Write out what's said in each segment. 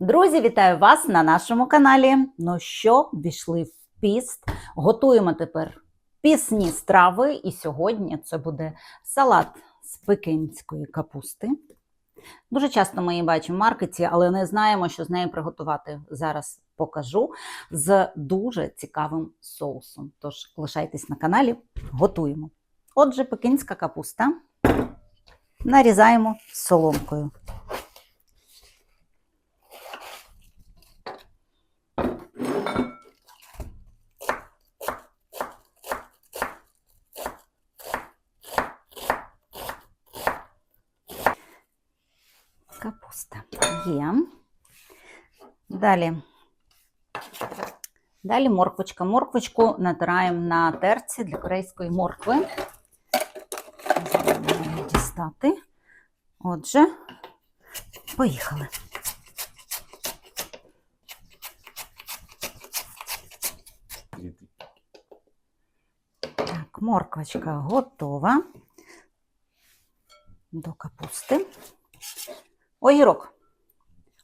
Друзі, вітаю вас на нашому каналі. Ну що, війшли в піст. Готуємо тепер пісні страви. І сьогодні це буде салат з пекинської капусти. Дуже часто ми її бачимо в маркеті, але не знаємо, що з нею приготувати. Зараз покажу з дуже цікавим соусом. Тож лишайтесь на каналі, готуємо. Отже, пекинська капуста нарізаємо соломкою. Капуста є. Далі. Далі морквочка. Морквочку натираємо на терці для корейської моркви. Дістати. Отже, поїхали. Так, морквочка готова до капусти. Огірок.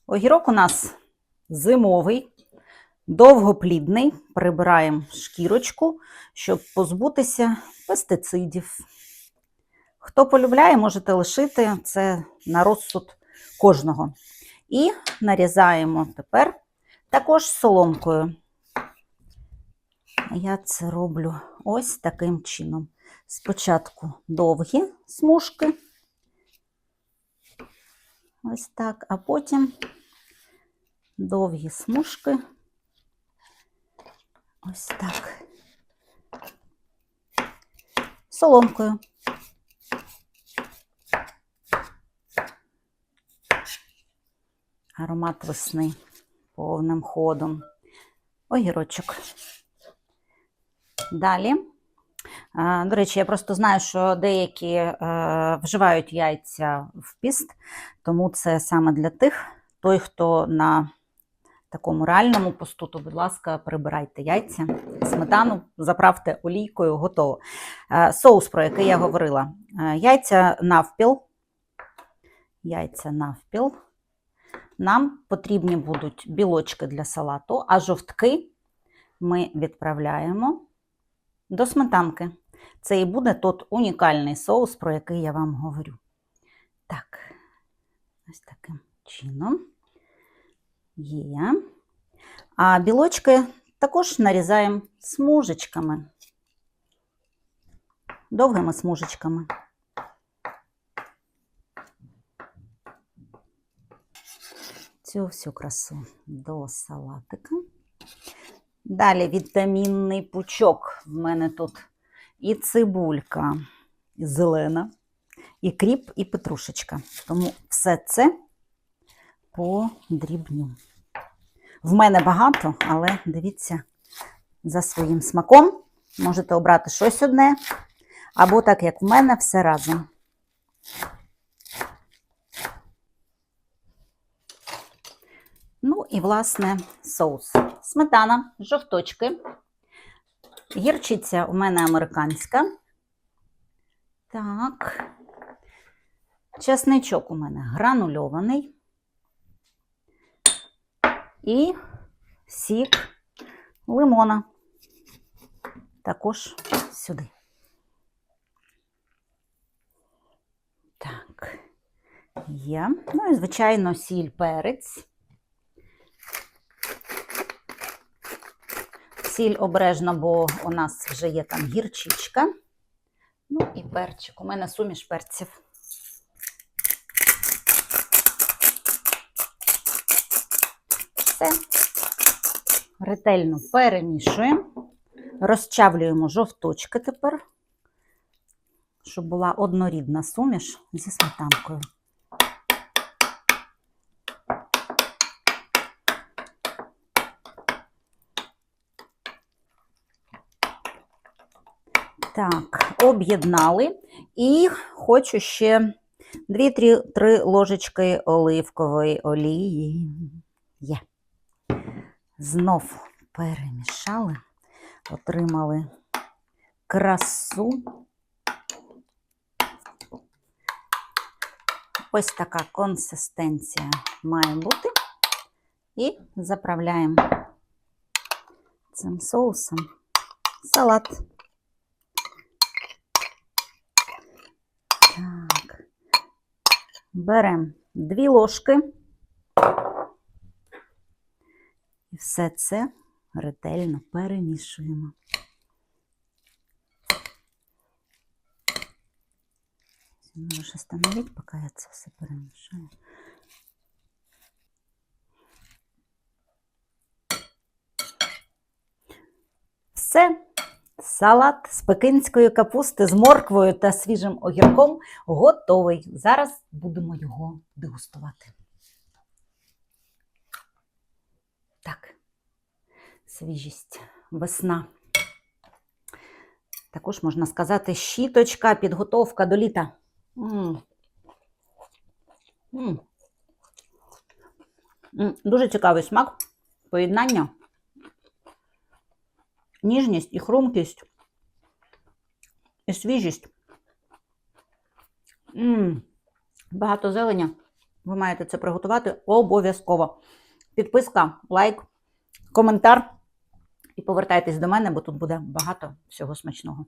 Огірок у нас зимовий, довгоплідний. Прибираємо шкірочку, щоб позбутися пестицидів. Хто полюбляє, можете лишити це на розсуд кожного. І нарізаємо тепер також соломкою. Я це роблю ось таким чином. Спочатку довгі смужки. Ось так, а потім довгі смужки. Ось так. Соломкою. Аромат весни повним ходом. Огірочок. Далі. До речі, я просто знаю, що деякі е, вживають яйця в піст, тому це саме для тих, той, хто на такому реальному посту, то, будь ласка, прибирайте яйця, сметану, заправте олійкою, готово. Е, соус, про який я говорила. Е, яйця навпіл. Яйця навпіл. Нам потрібні будуть білочки для салату, а жовтки ми відправляємо до сметанки. Це і буде тот унікальний соус, про який я вам говорю. Так, ось таким чином є. А білочки також нарізаємо смужечками, довгими смужечками. Цю всю красу до салатика. Далі вітамінний пучок. В мене тут і цибулька, і зелена, і кріп, і петрушечка. Тому все це подрібню. В мене багато, але дивіться за своїм смаком. Можете обрати щось одне, або так, як в мене, все разом. Ну і, власне, соус. Сметана, жовточки. Гірчиця у мене американська. Так. Чесничок у мене гранульований. І сік лимона. Також сюди. Так, є. Ну і, звичайно, сіль перець. Сіль обережно, бо у нас вже є там гірчичка. Ну і перчик. У мене суміш перців. Все. Ретельно перемішуємо. Розчавлюємо жовточки тепер, щоб була однорідна суміш зі сметанкою. Так, об'єднали. І хочу ще 2-3 ложечки оливкової олії. Є. Знов перемішали, отримали красу. Ось така консистенція має бути. І заправляємо цим соусом салат. Так. Беремо дві ложки. І все це ретельно перемішуємо. Можеш остановити, поки я це все перемішаю. Все. Салат з пекинської капусти з морквою та свіжим огірком готовий. Зараз будемо його дегустувати. Так, свіжість, весна. Також можна сказати, щіточка, підготовка до літа. М. М. М, Дуже цікавий смак, поєднання, ніжність і хрумкість, і свіжість. М. Багато зелення. Ви маєте це приготувати обов'язково. Підписка, лайк, коментар. І повертайтесь до мене, бо тут буде багато всього смачного.